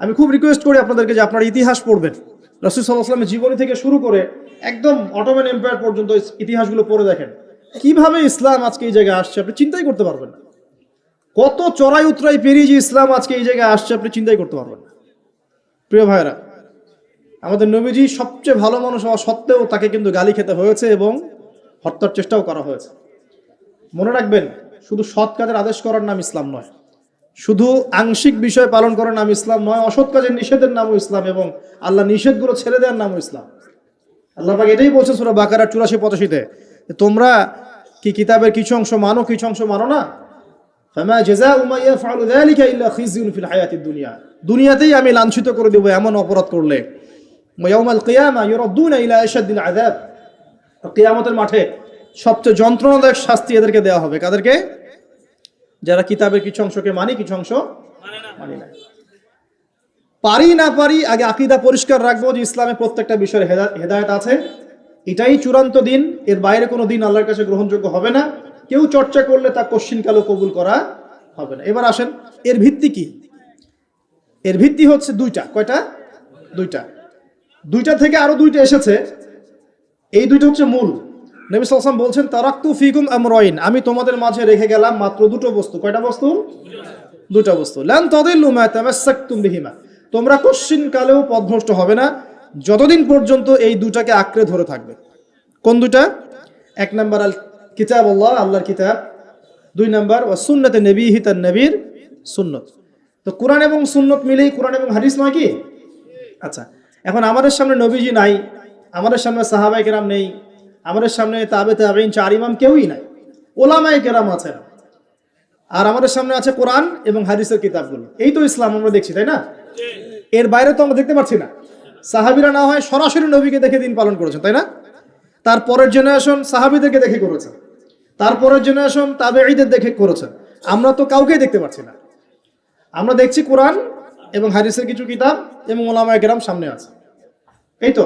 আমি খুব রিকোয়েস্ট করি আপনাদেরকে যে আপনারা ইতিহাস পড়বেন। রসুল সাল্লাহামের জীবনী থেকে শুরু করে একদম অটোম্যান এম্পায়ার পর্যন্ত ইতিহাসগুলো পড়ে দেখেন। কীভাবে ইসলাম আজকে এই জায়গায় আসছে আপনি চিন্তাই করতে পারবেন না। কত চড়াই উতরাই পেরিয়ে যে ইসলাম আজকে এই জায়গায় আসছে আপনি চিন্তাই করতে পারবেন না। প্রিয় ভাইরা আমাদের নবীজি সবচেয়ে ভালো মানুষ হওয়া সত্ত্বেও তাকে কিন্তু গালি খেতে হয়েছে এবং হত্যার চেষ্টাও করা হয়েছে। মনে রাখবেন, শুধু সৎ কাজের আদেশ করার নাম ইসলাম নয়। শুধু আংশিক বিষয় পালন করার নাম ইসলাম নয়, অসৎ কাজের নিষেধের নামও ইসলাম এবং আল্লাহ নিষেধগুলো ছেড়ে দেওয়ার নামও ইসলাম। আল্লাহ এটাই বলছে সুরা বাকারা চুরাশি পঁচাশিতে তোমরা কি কিতাবের কিছু অংশ মানো, কিছু অংশ মানো না? দুনিয়াতেই আমি লাঞ্ছিত করে দেব এমন অপরাধ করলে। কিয়ামতের মাঠে সবচেয়ে যন্ত্রণাদায়ক শাস্তি এদেরকে দেওয়া হবে। কাদেরকে? যারা কিতাবের কিছু অংশকে মানি কিছু অংশ মানি না। পারি না পারি আগে আকিদা পরিষ্কার রাখব যে ইসলামে প্রত্যেকটা বিষয়ের হেদা- হেদায়েত আছে। এটাই চূড়ান্ত দিন এর বাইরে কোনো দিন আল্লাহর কাছে গ্রহণযোগ্য হবে না। কেউ চর্চা করলে তা কশ্চিনকালও কবুল করা হবে না। এবার আসেন এর ভিত্তি কি? এর ভিত্তি হচ্ছে দুইটা। কয়টা? দুইটা। দুইটা থেকে আরও দুইটা এসেছে। এই দুইটা হচ্ছে মূল। নবী সাল্লাম বলছেন, তারাক্তু ফিকুম আমরাইন। আমি তোমাদের মাঝে রেখে গেলাম মাত্র দুটো বস্তু। কয়টা বস্তু? দুটো বস্তু। লান তাদিল্লু মা তামাসসাকতুম বিহিমা। তোমরা কোশ্চিন কালেও পথভ্রষ্ট হবে না, যতদিন পর্যন্ত এই দুটাকে আঁকড়ে ধরে থাকবে। কোন দুটা? এক নাম্বার আল কিতাব আল্লাহ আল্লাহর কিতাব। দুই নাম্বার ও সুন্নতে নবীহি তার নবীর সুন্নত। তো কোরআন এবং সুন্নত মিলেই কোরআন এবং হাদিস নয় কি? আচ্ছা এখন আমাদের সামনে নবীজি নাই, আমাদের সামনে সাহাবাই কেরাম নেই আমাদের সামনে তাবে তাবেইন চার ইমাম কেউই নাই। ওলামাই কেরাম আছেন। আর আমাদের সামনে আছে কোরআন এবং হাদিসের কিতাবগুলো। এই তো ইসলাম, আমরা দেখছি, তাই না? এর বাইরে তো আমরা দেখতে পাচ্ছি না। সাহাবিরা না হয় সরাসরি নবীকে দেখে দিন পালন করেছেন, তাই না? তারপরের জেনারেশন সাহাবিদেরকে দেখে করেছেন। তারপরের জেনারেশন তাবে ঈদের দেখে করেছে আমরা তো কাউকেই দেখতে পাচ্ছি না। আমরা দেখছি কোরআন এবং হাদিসের কিছু কিতাব এবং ওলামায় গ্রাম সামনে আছে। এই তো।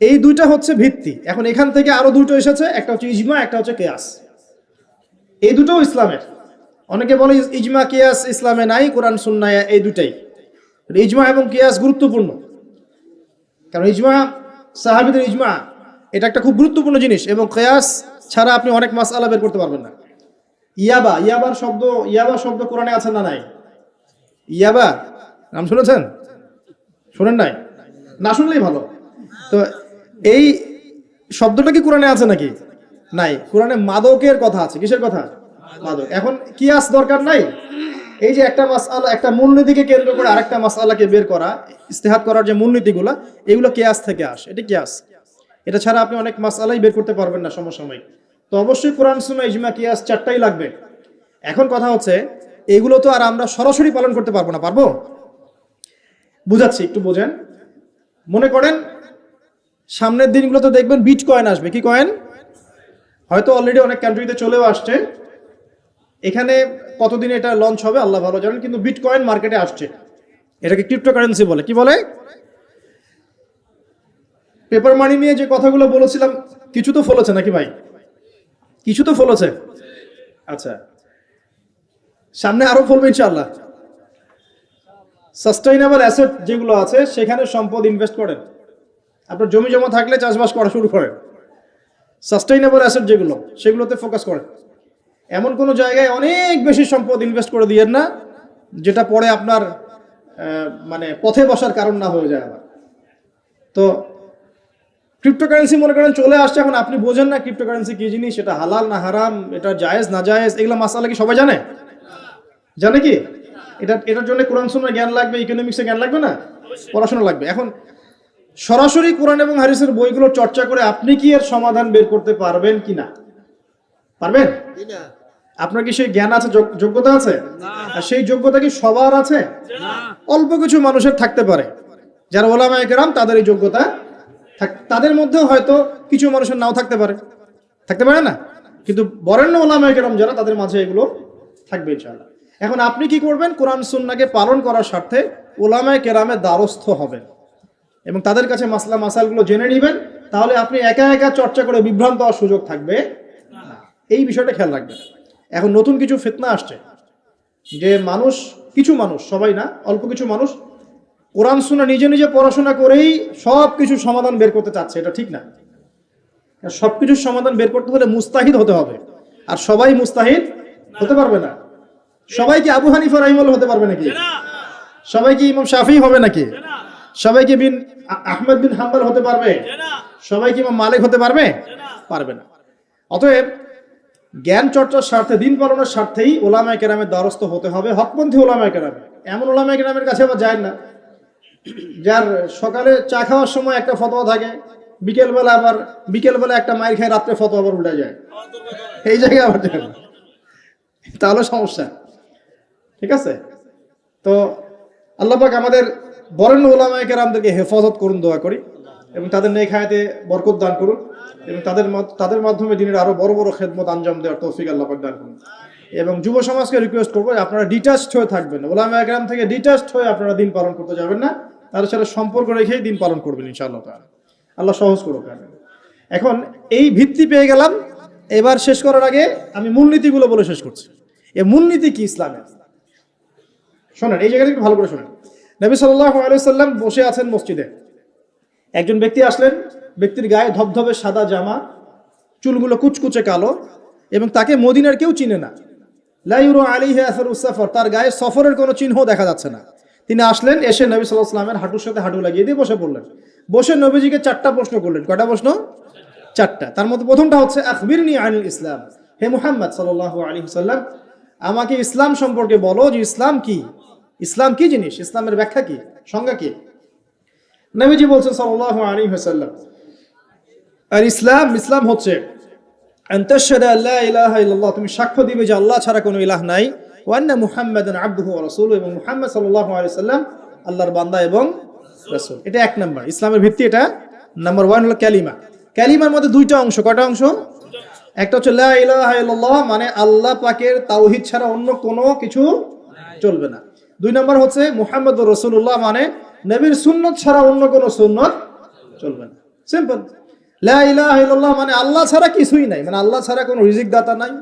এই দুইটা হচ্ছে ভিত্তি। এখন এখান থেকে আরও দুটো এসেছে, একটা হচ্ছে ইজমা, একটা হচ্ছে কেয়াস। এই দুটোও ইসলামের। অনেকে বলে ইজমা, কিয়াস ইসলামে নাই, কোরআন, সুন্নায় এই দুটাই ইজমা এবং কিয়াস গুরুত্বপূর্ণ। কারণ ইজমা, সাহাবিদের ইজমা, এটা একটা খুব গুরুত্বপূর্ণ জিনিস এবং কেয়াস ছাড়া আপনি অনেক মাসআলা বের করতে পারবেন না। ইয়াবা, ইয়াবার শব্দ, ইয়াবা শব্দ কোরআনে আছে না নাই? ইয়াবা, নাম শুনেছেন? শোনেন নাই? না শুনলেই ভালো। তো এই শব্দটা কি কোরআনে আছে নাকি? নাই। কোরআনে মাদকের কথা আছে। কিসের কথা? মাদক। এখন কিয়াস দরকার নাই? এই যে একটা মাসআলা, একটা মূলনীতিকে কেন্দ্র করে আরেকটা মাসআলাকে বের করা ইস্তেহাত করার যে মূলনীতিগুলো, এগুলো কিয়াস থেকে আসে। এটা কিয়াস। এটা ছাড়া আপনি অনেক মাসআলাই বের করতে পারবেন না সমসাময়িক। তো অবশ্যই কোরআন, সুন্নাহ, ইজমা, কিয়াস চারটাই লাগবে। এখন কথা হচ্ছে, এগুলো তো আর আমরা সরাসরি পালন করতে পারব না। পারব? বুঝাচ্ছি, একটু বোঝেন। মনে করেন সামনের দিনগুলোতে দেখবেন বিট কয়েন আসবে। কি কয়েন হয়তো অলরেডি অনেক কান্ট্রিতে চলেও আসছে। এখানে কতদিন এটা লঞ্চ হবে আল্লাহ ভালো জানেন, কিন্তু বিট কয়েন মার্কেটে আসছে। এটাকে ক্রিপ্টোকারেন্সি বলে। কি বলে? পেপার মানি নিয়ে যে কথাগুলো বলেছিলাম, কিছু তো ফলেছে নাকি ভাই? কিছু তো ফলেছে? আচ্ছা। সামনে আরও ফলবে ইনশাআল্লাহ। সাস্টেইনেবল অ্যাসেট যেগুলো আছে, সেখানে সম্পদ ইনভেস্ট করেন। আপনার জমি জমা থাকলে চাষবাস করা শুরু করেন। সাস্টেইনেবল অ্যাসেট যেগুলো, সেগুলোতে ফোকাস করেন। এমন কোনো জায়গায় অনেক বেশি সম্পদ ইনভেস্ট করে দিয়েন না, যেটা পরে আপনার মানে পথে বসার কারণ না হয়ে যায় আবার। তো ক্রিপ্টোকারেন্সি মনে করেন চলে আসছে, এখন আপনি বোঝেন না ক্রিপ্টোকারেন্সি কি জিনিস, সেটা হালাল না হারাম, এটা জায়েজ না জায়েজ, এগুলো মাসালা কি সবাই জানে? জানে কি? এটা, এটার জন্য কোরআন শুনে জ্ঞান লাগবে ইকোনমিক্সে জ্ঞান লাগবে না? পড়াশোনা লাগবে। এখন সরাসরি কোরআন এবং হারিসের বইগুলো চর্চা করে আপনি কি এর সমাধান বের করতে পারবেন কি না? পারবেন? আপনার কি সেই জ্ঞান আছে যোগ্যতা আছে? আর সেই যোগ্যতা কি সবার আছে? অল্প কিছু মানুষের থাকতে পারে। যারা ওলামা একরাম তাদের এই যোগ্যতা তাদের মধ্যেও হয়তো কিছু মানুষের নাও থাকতে পারে। থাকতে পারে না? কিন্তু বরেণ্য ওলামা একরাম যারা তাদের মাঝে এগুলো থাকবে ইনশাআল্লাহ। এখন আপনি কি করবেন? কোরআন সুন্নাকে পালন করার স্বার্থে ওলামায় কেরামে দ্বারস্থ হবেন। এবং তাদের কাছে মাসলা মাসালগুলো জেনে নেবেন, তাহলে আপনি একা একা চর্চা করে বিভ্রান্ত হওয়ার সুযোগ থাকবে। এই বিষয়টা খেয়াল রাখবেন। এখন নতুন কিছু ফিতনা আসছে, যে মানুষ, কিছু মানুষ, সবাই না, অল্প কিছু মানুষ, কোরআন শোনা নিজে নিজে পড়াশোনা করেই সব কিছুর সমাধান বের করতে চাচ্ছে, এটা ঠিক না। সব কিছুর সমাধান বের করতে হলে মুস্তাহিদ হতে হবে, আর সবাই মুস্তাহিদ হতে পারবে না। সবাই কি আবু হানিফা রাহিমুল্লাহ হতে পারবে নাকি? সবাই কি ইমাম শাফি হবে নাকি? সবাই কি বিন আহমেদ বিন হাম্বল হতে পারবে? সবাই কি মালিক হতে পারবে? পারবে না। অতএব জ্ঞান চর্চার স্বার্থে দিন পালনের স্বার্থেই ওলামায় কেরামের দ্বারস্থ হতে হবে। হকপন্থী ওলামায় কেরামে এমন ওলামায় কেরামের কাছে আবার যায় না। যার সকালে চা খাওয়ার সময় একটা ফতোয়া থাকে বিকেলবেলা আবার বিকেলবেলা একটা মাইর খায় রাত্রে ফতোয়া আবার উল্টে যায়। এই জায়গায় আবার যায় না। তাহলে সমস্যা। ঠিক আছে? তো আল্লাহ পাক আমাদের বরেণ্য ওলামায় কেরামদেরকে হেফাজত করুন, দোয়া করি এবং তাদের নেক হায়াতে বরকত দান করুন এবং তাদের তাদের মাধ্যমে দিনের আরও বড় বড় খেদমত আঞ্জাম দেওয়ার তৌফিক আল্লাহ দান করুন। এবং যুব সমাজকে রিকোয়েস্ট করব আপনারা ডিটাচড হয়ে থাকবেন ওলামা একরাম থেকে ডিটাচড হয়ে আপনারা দিন পালন করতে যাবেন না। তাদের সাথে সম্পর্ক রেখেই দিন পালন করবেন ইনশাআল্লাহ তাআলা। আল্লাহ সহজ করুক এখন এই ভিত্তি পেয়ে গেলাম। এবার শেষ করার আগে আমি মূলনীতিগুলো বলে শেষ করছি। এই মূলনীতি কি ইসলামের? শোনেন, এই জায়গাটা একটু ভালো করে শোনেন। নবী সাল্লাহ আলাইসাল্লাম বসে আছেন মসজিদে। একজন ব্যক্তি আসলেন, ব্যক্তির গায়ে ধবধবে সাদা জামা, চুলগুলো কুচকুচে কালো, এবং তাকে মদিনার কেউ চিনে না। লাইউরো আলী আসার উসাফর তার গায়ে সফরের কোনো চিহ্ন দেখা যাচ্ছে না। তিনি আসলেন, এসে নবী সাল্লাহ হাঁটুর সাথে হাঁটু লাগিয়ে দিয়ে বসে পড়লেন। বসে নবীজিকে চারটা প্রশ্ন করলেন। কয়টা প্রশ্ন? চারটা। তার মধ্যে প্রথমটা হচ্ছে, আখবিরনি আনিল ইসলাম। হে মুহাম্মদ সাল্লাহ আলী সাল্লাম আমাকে ইসলাম সম্পর্কে বলো যে ইসলাম কি? ইসলাম কি জিনিস? ইসলামের ব্যাখ্যা কি? সংজ্ঞা কি? নবীজি বলছেন সাল্লাহ আলী হাসাল্লাম আর ইসলাম ইসলাম হচ্ছে আল তুমি সাক্ষ্য দিবে যে আল্লাহ ছাড়া কোনো ইলাহ নাই, ওয়া আন্না মুহাম্মাদান আবদুহু ওয়া রাসূলুহু এবং মুহাম্মদ সাল্লাল্লাহু আলাইহি সাল্লাম আল্লাহর বান্দা এবং রাসূল। এটা এক নাম্বার। ইসলামের ভিত্তি এটা। নাম্বার ওয়ান হলো ক্যালিমা। ক্যালিমার মধ্যে দুইটা অংশ, কয়টা অংশ? একটা হচ্ছে মানে আল্লাহ পাকের তাওহীদ ছাড়া অন্য কোনো কিছু চলবে না। দুই নম্বর হচ্ছে মুহাম্মদুর রাসূলুল্লাহ মানে নবীর সুন্নত ছাড়া অন্য কোনো সুন্নত চলবে না। সিম্পল মানে আল্লাহ ছাড়া কিছুই নাই। মানে আল্লাহ ছাড়া কোনো রিজিক দাতা নাই,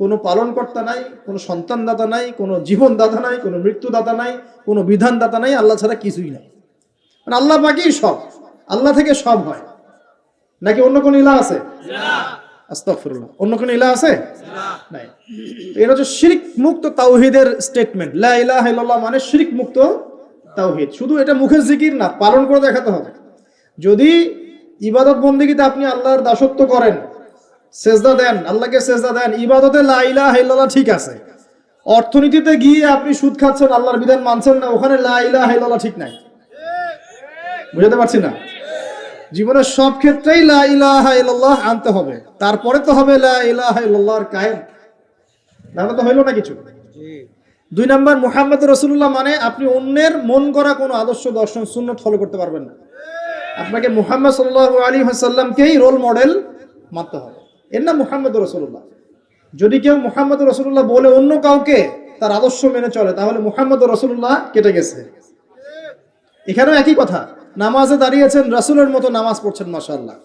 কোনো পালনকর্তা নাই, কোনো সন্তান দাতা নাই, কোনো জীবন দাতা নাই, কোনো মৃত্যু দাতা নাই, কোনো বিধান দাতা নাই, আল্লাহ ছাড়া কিছুই নাই। মানে আল্লাহ বাকিই সব। আল্লাহ থেকে সব হয়। নাকি অন্য কোন ইলা আছে? অন্য ইলা আছে? এটা হচ্ছে শিরিক মুক্ত তাওহীদের স্টেটমেন্ট মানে শিরিক মুক্ত তাওহীদ। শুধু এটা মুখের জিকির না, পালন করে দেখাতে হবে। যদি ইবাদত বন্দিগিতে আপনি আল্লাহর দাসত্ব করেন, সেজদা দেন, আল্লাহকে সেজদা দেন, ইবাদতে লা ইলাহা ঠিক আছে। অর্থনীতিতে গিয়ে আপনি সুদ খাচ্ছেন, আল্লাহর বিধান মানছেন না, ওখানে লা ইলাহা ঠিক নাই। বুঝাতে পারছি না? জীবনের সব ক্ষেত্রেই লা ইলাহা ইল্লাল্লাহ আনতে হবে। তারপরে তো হবে লা ইলাহা ইল্লাল্লাহর কায়েম। তাহলে তো হইল না কিছু? দুই নম্বর মুহাম্মদ রসুল্লাহ মানে আপনি অন্যের মন করা কোনো আদর্শ দর্শন সুন্নত ফলো করতে পারবেন না। আপনাকে মুহাম্মদ সাল্লাহ আলী হাসাল্লামকেই রোল মডেল মানতে হবে। এর নাম মুহাম্মদ রসুল্লাহ যদি কেউ মুহাম্মদ রসুল্লাহ বলে অন্য কাউকে তার আদর্শ মেনে চলে তাহলে মুহাম্মদ রসুল্লাহ কেটে গেছে। এখানেও একই কথা। নামাজে দাঁড়িয়েছেন, রাসুলের মতো নামাজ পড়ছেন মাসাল্লাহ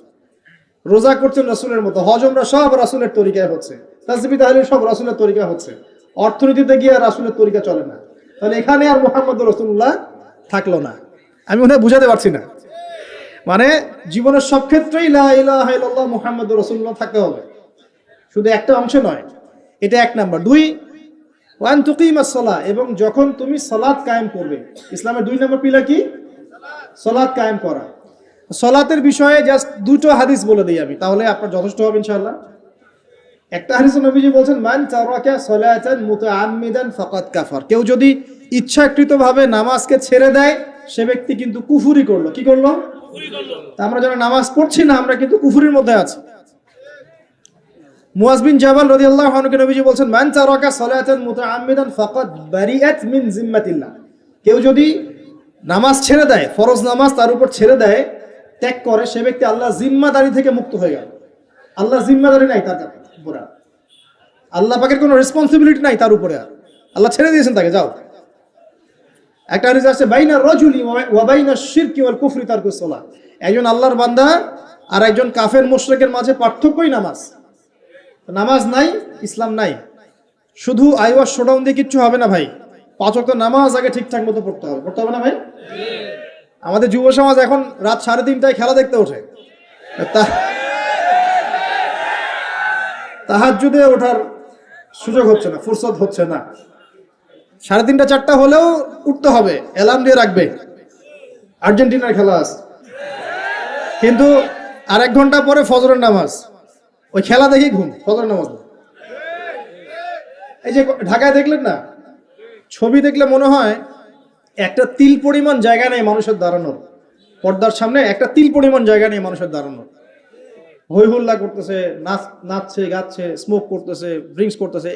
রোজা করছেন রাসুলের মতো। হজমরা সব রাসুলের তরিকায় হচ্ছে। তাজবি তাহলে সব রাসুলের তরিকা হচ্ছে। অর্থনীতিতে গিয়ে আর রাসুলের তরিকা চলে না। তাহলে এখানে আর মোহাম্মদ রসুল্লাহ থাকল না। আমি মনে বুঝাতে পারছি না। মানে জীবনের সব ক্ষেত্রেই লা ইলাহা ইল্লাল্লাহ মুহাম্মদ রসুল্লাহ থাকতে হবে। শুধু একটা অংশ নয়, এটা এক নাম্বার। দুই, ওয়ান তুকিমাস সালাহ, এবং যখন তুমি সালাত কায়েম করবে, ইসলামের দুই নম্বর পিলা কি? সলাৎ কায়েম করা। সলাতের বিষয়ে জাস্ট দুটো হাদিস বলে দিই আমি তাহলে আপনার যথেষ্ট হবে ইনশাআল্লাহ। একটা হাদিস নবীজি বলছেন মান তারাকা সালাতান মুতাআম্মিদান ফাকাদ কাফার। কেউ যদি ইচ্ছাকৃতভাবে নামাজকে ছেড়ে দেয় সে ব্যক্তি কিন্তু কুফুরি করল। কি করল? আমরা যারা নামাজ পড়ছি না আমরা কিন্তু কুফুরির মধ্যে আছি। মুয়াজ বিন জাবাল রাদিয়াল্লাহু আনহু নবীজি বলছেন মান তারাকা সালাতান মুতাআম্মিদান ফাকাদ বারিআত মিন জিম্মাতিল্লাহ। কেউ যদি নামাজ ছেড়ে দেয়, ফরজ নামাজ তার উপর ছেড়ে দেয়, ত্যাগ করে সে ব্যক্তি আল্লাহ জিম্মাদারি থেকে মুক্ত হয়ে গেল। আল্লাহ জিম্মাদারি নাই তার উপরে। আল্লাহ পাকের কোনো রেসপন্সিবিলিটি নাই তার উপরে আল্লাহ ছেড়ে দিয়েছেন তাকে, যাও। একটা হাদিস আছে বাইনা রজুলি ওয়া বাইনা শিরকি ওয়াল কুফরি তার কুসলা একজন আল্লাহর বান্দা আর একজন কাফের মুশরিকের মাঝে পার্থক্যই নামাজ। নামাজ নাই, ইসলাম নাই। শুধু আইওয়ার শোডাউন দিয়ে কিচ্ছু হবে না ভাই। পাঁচ ওয়াক্ত নামাজ আগে ঠিকঠাক মতো পড়তে হবে। পড়তে হবে না ভাই? আমাদের যুব সমাজ এখন রাত সাড়ে তিনটায় খেলা দেখতে ওঠে। তা তাহাজ্জুদে ওঠার সুযোগ হচ্ছে না, ফুরসত হচ্ছে না। সাড়ে তিনটা, চারটা হলেও উঠতে হবে, অ্যালার্ম দিয়ে রাখবে। আর্জেন্টিনার খেলা আছে কিন্তু আর এক ঘণ্টা পরে ফজরের নামাজ। ওই খেলা দেখি ঘুম, ফজরের নামাজ। এই যে ঢাকায় দেখলেন না? ছবি দেখলে মনে হয় একটা তিল পরিমাণ জায়গা নেই মানুষের দাঁড়ানোর। পর্দার সামনে একটা তিল পরিমাণ জায়গা নেই মানুষের দাঁড়ানোর। হুল্লা করতেছে, নাচ নাচছে, গাচ্ছে স্মোক করতেছে ড্রিঙ্কস করতেছে।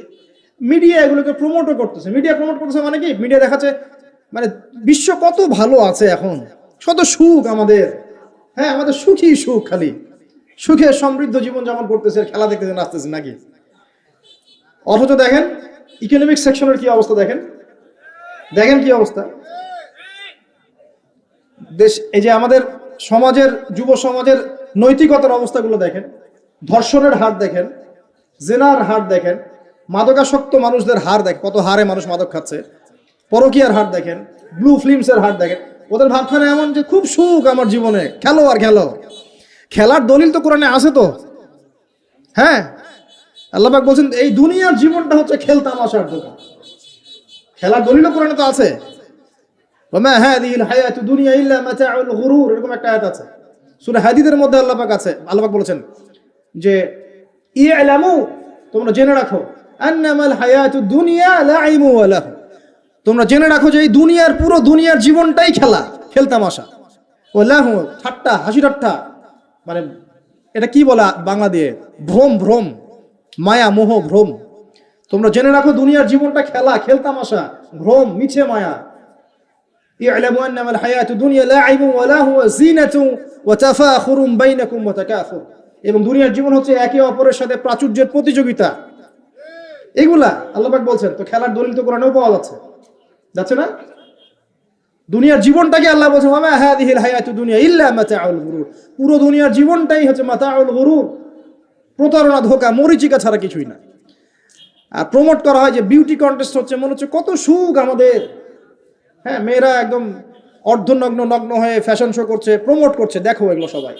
মিডিয়া এগুলোকে প্রমোটও করতেছে। মিডিয়া প্রমোট করতেছে মানে কি? মিডিয়া দেখাচ্ছে মানে বিশ্ব কত ভালো আছে এখন। কত সুখ আমাদের। হ্যাঁ আমাদের সুখী সুখ খালি। সুখে সমৃদ্ধ জীবন যেমন করতেছে, খেলা দেখতেছে, নাচতেছে নাকি? অথচ দেখেন ইকোনমিক সেকশনের কি অবস্থা দেখেন? দেখেন কি অবস্থা। দেশ, এই যে আমাদের সমাজের, যুব সমাজের নৈতিকতার অবস্থাগুলো দেখেন, ধর্ষণের হার দেখেন, জেনার হার দেখেন, মাদকাসক্ত মানুষদের হার দেখ কত হারে মানুষ মাদক খাচ্ছে, পরকিয়ার হার দেখেন ব্লু ফিল্মসের হার দেখেন, ওদের ভাবখানা এমন যে খুব সুখ আমার জীবনে, খেলো আর খেলো। খেলার দলিল তো কোরআনে আছে তো। হ্যাঁ? আল্লাহবাক বলছেন, এই দুনিয়ার জীবনটা হচ্ছে খেলতামাশার দোকান। খেলার দলিল কোরআনে তো আছে। ওমা হাদিহিল হায়াতু দুনিয়া ইল্লা মাতাউল গুরুর, এরকম একটা আয়াত আছে। সূরা হাদিদের মধ্যে আল্লাহ আছে, আল্লাহ বলেছেন যে ইলামু তোমরা জেনে রাখো, আন্নামাল হায়াতু দুনিয়া লাইমু ওয়া লাহু তোমরা জেনে রাখো যে এই দুনিয়ার, পুরো দুনিয়ার জীবনটাই খেলা খেলতামাশা ও লাহু, ঠাট্টা, হাসি ঠাট্টা মানে এটা কি বলা বাংলা দিয়ে? ভ্রম ভ্রম, মায়া, মোহ, ভ্রম। তোমরা জেনে রাখো দুনিয়ার জীবনটা খেলা খেলতামাশা ভ্রম মিছে মায়া اعلموا انما الحياه الدنيا لاعب ولهو زينه وتفاخر بينكم وتكاثر এবং দুনিয়ার জীবন হচ্ছে একে অপরের সাথে প্রাচুর্যের প্রতিযোগিতা এগুলা আল্লাহবাক বলছেন তো খেলার দলিল তো কোরআনেও পাওয়া যাচ্ছে যাচ্ছে না দুনিয়ার জীবনটাকে আল্লাহ বলছেন মামা হাদিহিল হায়াতু দুনিয়া ইল্লা মাতাউল গুরুর পুরো দুনিয়ার জীবনটাই হচ্ছে মাতাউল গুরুর প্রতারণা ধোকা মরিচিকা ছাড়া কিছুই না আর প্রমোট করা হয় যে বিউটি কন্টেস্ট হচ্ছে, মনে হচ্ছে কত সুখ আমাদের। হ্যাঁ মেয়েরা একদম অর্ধনগ্ন, নগ্ন হয়ে ফ্যাশন শো করছে প্রমোট করছে। দেখো এগুলো সবাই।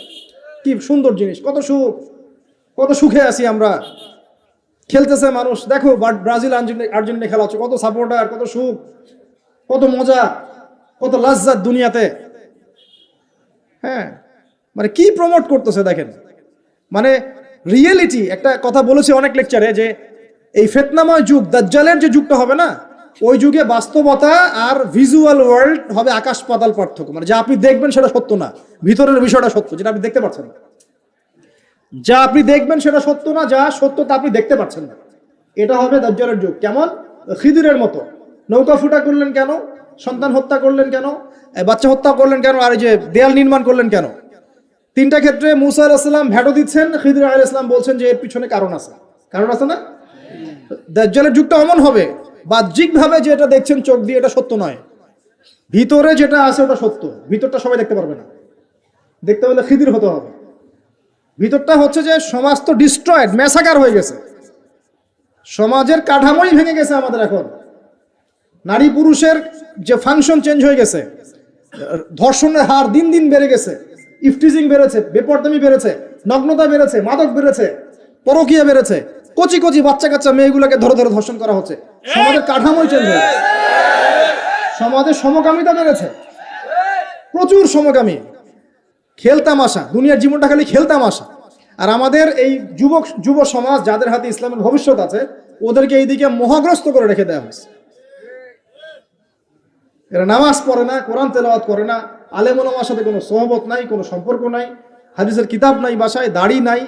কি সুন্দর জিনিস, কত সুখ, কত সুখে আছি আমরা। খেলতেছে মানুষ। দেখো ব্রাজিল আর্জেন্টিনা খেলা হচ্ছে। কত সাপোর্টার কত সুখ, কত মজা, কত লাজ্জাত দুনিয়াতে। হ্যাঁ মানে কি প্রমোট করতেছে দেখেন। মানে রিয়েলিটি একটা কথা বলেছে অনেক লেকচারে যে এই ফেতনাময় যুগ, দাজ্জালের যে যুগটা হবে না, ওই যুগে বাস্তবতা আর ভিজুয়াল ওয়ার্ল্ড হবে আকাশ পাতাল পার্থক্য। মানে যা আপনি দেখবেন সেটা সত্য না, ভিতরের বিষয়টা সত্য, যেটা আপনি দেখতে পাচ্ছেন। যা আপনি দেখবেন সেটা সত্য না, যা সত্য তা আপনি দেখতে পাচ্ছেন না। এটা হবে দাজ্জালের যুগ। কেমন? খিদিরের মতো। নৌকা ফুটা করলেন কেন? সন্তান হত্যা করলেন কেন? বাচ্চা হত্যা করলেন কেন? আর এই যে দেয়াল নির্মাণ করলেন কেন? তিনটা ক্ষেত্রে মুসা আলাহিসাল্লাম ভ্যাটো দিচ্ছেন, খিদির আল ইসলাম বলছেন যে এর পিছনে কারণ আছে। কারণ আছে না? দাজ্জালের যুগটা অমন হবে। বাহ্যিকভাবে যেটা দেখছেন চোখ দিয়ে এটা সত্য নয়। ভিতরে যেটা আছে ওটা সত্য। ভিতরটা সবাই দেখতে পারবে না। দেখতে হলে খিদির হতে হবে। ভিতরটা হচ্ছে যে সমাজ তো ডিস্ট্রয়েড ম্যাসাকার হয়ে গেছে। সমাজের কাঠামোই ভেঙে গেছে আমাদের এখন। নারী পুরুষের যে ফাংশন চেঞ্জ হয়ে গেছে, ধর্ষণের হার দিন দিন বেড়ে গেছে, ইফটিজিং বেড়েছে, বেপরদামি বেড়েছে, নগ্নতা বেড়েছে, মাদক বেড়েছে, পরকিয়া বেড়েছে। কচি কচি বাচ্চা কাচ্চা মেয়েগুলোকে ধরে ধরে ধর্ষণ করা হচ্ছে। সমাজের কাঠামোই চেঞ্জ হয়ে গেছে সমাজের সমকামিতা বেড়েছে। প্রচুর সমকামী। খেলতাম আসা দুনিয়ার জীবনটা খালি খেলতাম আসা আর আমাদের এই যুবক যুব সমাজ, যাদের হাতে ইসলামের ভবিষ্যৎ আছে, ওদেরকে এইদিকে মহাগ্রস্ত করে রেখে দেওয়া হয়েছে। এরা নামাজ পড়ে না, কোরআন তেলাওয়াত করে না। আলেমুলামার সাথে কোনো সহবত নাই, কোনো সম্পর্ক নাই। হাদিসের কিতাব নাই, বাসায় দাড়ি নাই।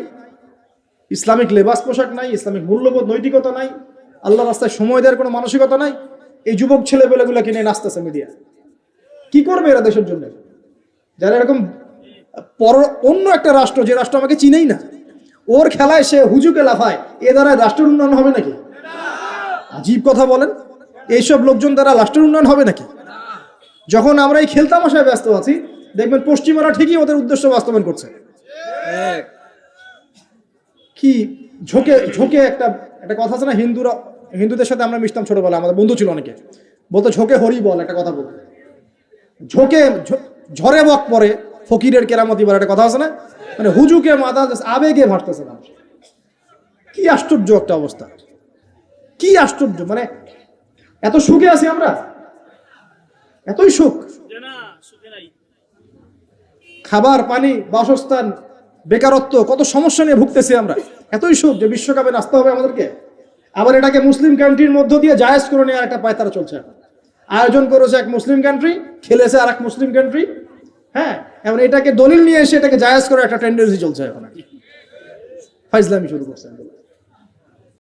ইসলামিক লেবাস পোশাক নাই, ইসলামিক মূল্যবোধ, নৈতিকতা নাই, আল্লাহ রাস্তায় সময় দেওয়ার কোনো মানসিকতা নাই, এই যুবক ছেলেপেলেগুলোকে নিয়ে নাচতেছে মিডিয়া কি করবে এরা দেশের জন্য? যারা এরকম পর অন্য একটা রাষ্ট্র, যে রাষ্ট্র আমাকে চিনেই না, ওর খেলায় সে হুজুকে লাফায়, এ দ্বারা রাষ্ট্রের উন্নয়ন হবে নাকি? আজীব কথা বলেন, এইসব লোকজন দ্বারা রাষ্ট্রের উন্নয়ন হবে নাকি? যখন আমরা এই খেলতামাশায় ব্যস্ত আছি, দেখবেন পশ্চিমারা ঠিকই ওদের উদ্দেশ্য বাস্তবায়ন করছে। কি ঝোঁকে ঝোঁকে একটা একটা কথা আছে না হিন্দুরা হিন্দুদের সাথে আমরা মিশতাম ছোটবেলা আমাদের বন্ধু ছিল অনেকে। বলতো ঝোঁকে হরি বল একটা কথা বলতো। ঝোঁকে ঝরে বক পরে ফকিরের কেরামতি বলে একটা কথা আছে না? মানে হুজুকে মাথা আবেগে ভাসতেছে না কি আশ্চর্য একটা অবস্থা। কি আশ্চর্য মানে এত সুখে আছি আমরা? এতই সুখ। খাবার পানি বাসস্থান বেকারত্ব, কত সমস্যা নিয়ে ভুগতেছি আমরা। এতই সুখ যে বিশ্বকাপে নাচতে হবে আমাদেরকে। আবার এটাকে মুসলিম কান্ট্রির মধ্য দিয়ে জায়েজ করে নেওয়ার একটা পায়তারা চলছে আয়োজন করেছে এক মুসলিম কান্ট্রি খেলেছে আর এক মুসলিম কান্ট্রি হ্যাঁ? এখন এটাকে দলিল নিয়ে এসে এটাকে জায়েজ করার একটা টেন্ডেন্সি চলছে এখন ফাইজলামি শুরু করছে